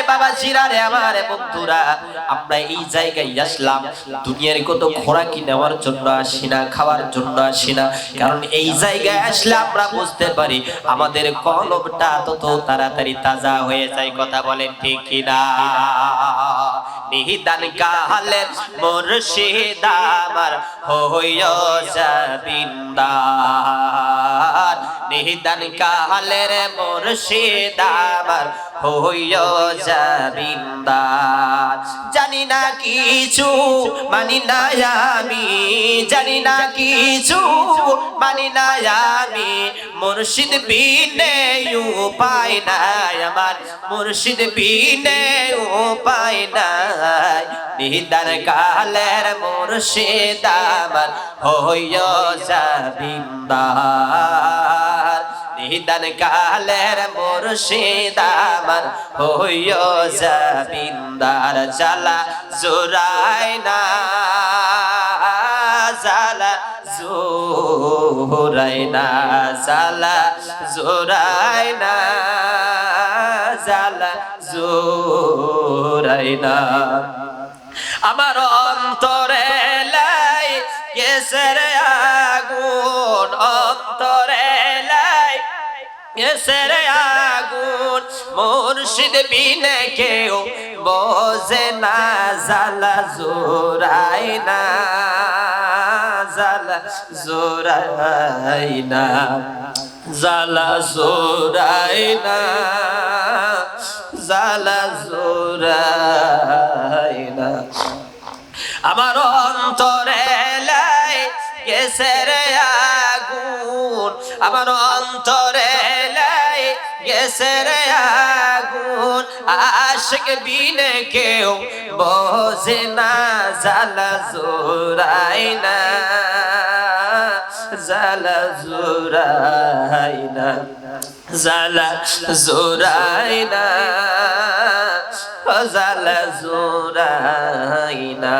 রে বাবা জিরা রে আমার বন্ধুরা, আমরা এই জায়গায় আসলাম। দুনিয়ার কত খোরাকি নেওয়ার জন্য আসি না, খাওয়ার জন্য আসি না। কারণ এই জায়গায় আসলে আমরা বুঝতে পারি, আমাদের কলবটা তত তাড়াতাড়ি তাজা হয়ে যায়, কথা বলেন ঠিক কিনা? নিহিদান কাহালের মুর্শিদ আমার হইয় যাবিন্দার নিহিদান কাহালের মুর্শিদ আমার হইয় যাবিন্দার জানি না কিছু, মানি না আমি। জানি না কিছু, মানি না আমি। মুর্শিদ বিনে উপায় নাই আমার। মুর্শিদ বিনে উপায় নাই। নিদার কালের মুর্শিদ আমার। হইয় যাবিন্দার নিদান কালের মুর্শিদ আমার হইয় যাবিন্দার জালা জোরাই না জালা জোরাই না জালা জোরাই না জালা জোরাই না। আমার অন্তরে লাই কেসের আগুন, অন্তরে কেসের আগুন, মুর্শিদ বিনে কেউ বোঝে না জালা জোরাই না জালা জোরাই না জালা জোরাই না জালা জোরাই না। আমার অন্তরে লাই গেছে রে আগুন। আমার অন্তরে গেছে রে আগুন। আশিক বিনে কেউ বোঝে না জালা জোরাই না। জালা জোরাই না জালা জোরাই না। জোরাই না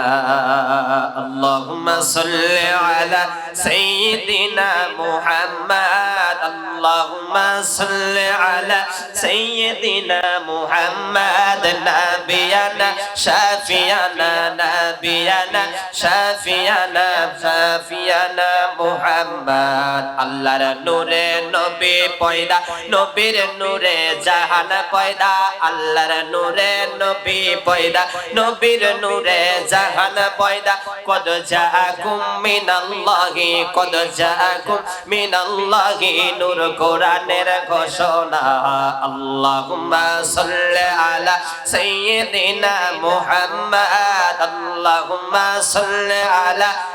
আল্লাহুম্মা সাল্লি আলা সাইয়্যিদিনা মুহাম্মদ আল্লাহুম্মা সাল্লি আলা সাইয়্যিদিনা মুহাম্মদ নাবিয়ানা শাফিয়ানা নাবিয়ানা শাফিয়ানা শাফিয়ানা মুহাম্মদ আল্লাহর নূরে নবী পয়দা, নবীর নূরে জাহান পয়দা। আল্লাহর নূরে নবী পয়দা, নবীর নূরে জাহান পয়দা, কদ জাআকুম মিনাল্লাহি, কদ জাআকুম মিনাল্লাহি, নূর কোরআনের ঘোষণা। আল্লাহুম্মা সাল্লি আলা সাইয়্যিদিনা মুহাম্মদ, আল্লাহুম্মা সাল্লি আলা